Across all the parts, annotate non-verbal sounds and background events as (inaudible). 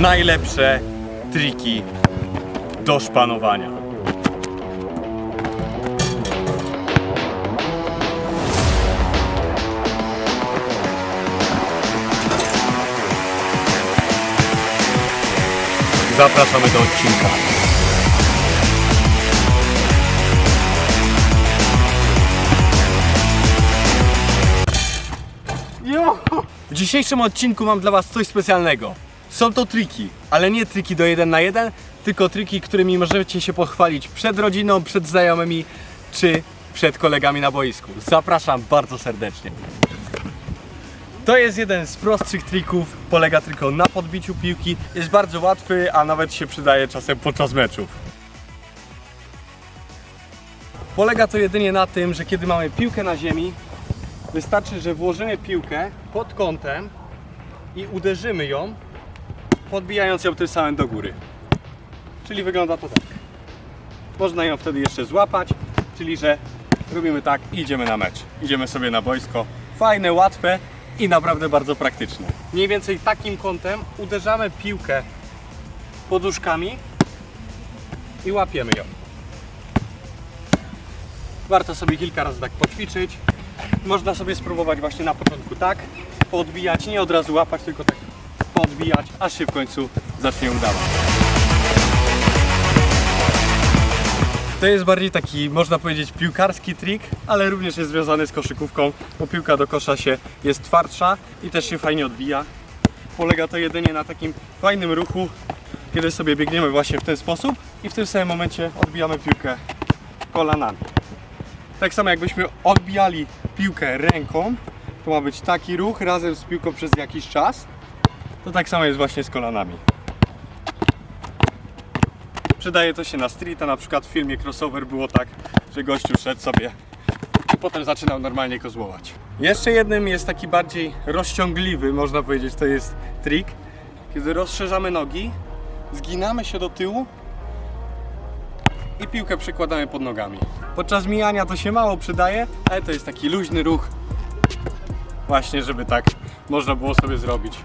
najlepsze triki do szpanowania. Zapraszamy do odcinka. W dzisiejszym odcinku mam dla Was coś specjalnego. Są to triki, ale nie triki do 1 na 1, tylko triki, którymi możecie się pochwalić przed rodziną, przed znajomymi czy przed kolegami na boisku. Zapraszam bardzo serdecznie. To jest jeden z prostszych trików, polega tylko na podbiciu piłki. Jest bardzo łatwy, a nawet się przydaje czasem podczas meczów. Polega to jedynie na tym, że kiedy mamy piłkę na ziemi, wystarczy, że włożymy piłkę pod kątem i uderzymy ją, podbijając ją tym samym do góry. Czyli wygląda to tak. Można ją wtedy jeszcze złapać, czyli że robimy tak i idziemy na mecz. Idziemy sobie na boisko. Fajne, łatwe i naprawdę bardzo praktyczne. Mniej więcej takim kątem uderzamy piłkę poduszkami i łapiemy ją. Warto sobie kilka razy tak poćwiczyć. Można sobie spróbować właśnie na początku tak, podbijać, nie od razu łapać, tylko tak podbijać, aż się w końcu zacznie udawać. To jest bardziej taki, można powiedzieć, piłkarski trik, ale również jest związany z koszykówką, bo piłka do kosza się jest twardsza i też się fajnie odbija. Polega to jedynie na takim fajnym ruchu, kiedy sobie biegniemy właśnie w ten sposób i w tym samym momencie odbijamy piłkę kolanami. Tak samo jakbyśmy odbijali piłkę ręką, to ma być taki ruch razem z piłką przez jakiś czas. To tak samo jest właśnie z kolanami. Przydaje to się na streeta, na przykład w filmie Crossover było tak, że gościu szedł sobie i potem zaczynał normalnie kozłować. Jeszcze jednym jest taki bardziej rozciągliwy, można powiedzieć, to jest trik, kiedy rozszerzamy nogi, zginamy się do tyłu i piłkę przykładamy pod nogami. Podczas mijania to się mało przydaje, ale to jest taki luźny ruch, właśnie żeby tak można było sobie zrobić.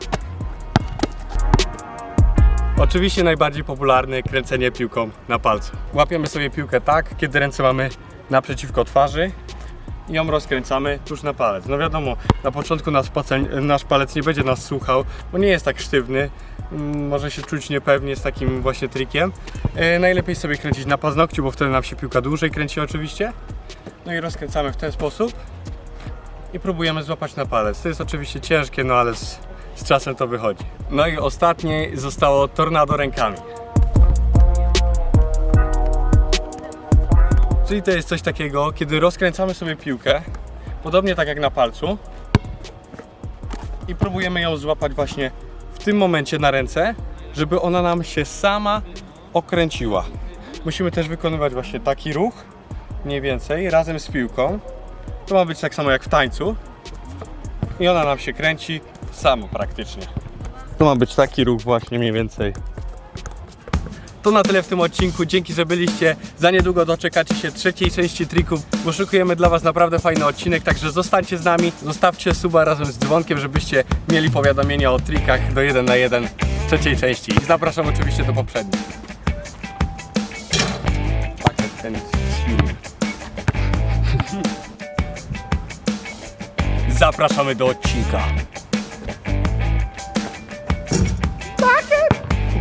Oczywiście najbardziej popularny kręcenie piłką na palcu. Łapiemy sobie piłkę tak, kiedy ręce mamy naprzeciwko twarzy i ją rozkręcamy tuż na palec. No wiadomo, na początku nasz, nasz palec nie będzie nas słuchał, bo nie jest tak sztywny. Mm, Może się czuć niepewnie z takim właśnie trikiem. E, najlepiej sobie kręcić na paznokciu, bo wtedy nam się piłka dłużej kręci oczywiście. No i rozkręcamy w ten sposób i próbujemy złapać na palec. To jest oczywiście ciężkie, no ale z, z czasem to wychodzi. No i ostatnie zostało tornado rękami. Czyli to jest coś takiego, kiedy rozkręcamy sobie piłkę, podobnie tak jak na palcu, i próbujemy ją złapać właśnie w tym momencie na ręce, żeby ona nam się sama okręciła. Musimy też wykonywać właśnie taki ruch, mniej więcej, razem z piłką. To ma być tak samo jak w tańcu. I ona nam się kręci samo praktycznie. To ma być taki ruch właśnie mniej więcej. To na tyle w tym odcinku. Dzięki, że byliście. Za niedługo doczekacie się trzeciej części trików, bo szykujemy dla Was naprawdę fajny odcinek, także zostańcie z nami, zostawcie suba razem z dzwonkiem, żebyście mieli powiadomienia o trikach do 1 na 1 trzeciej części. I zapraszam oczywiście do poprzednich. Pakiet ten jest silny. (laughs) Zapraszamy do odcinka.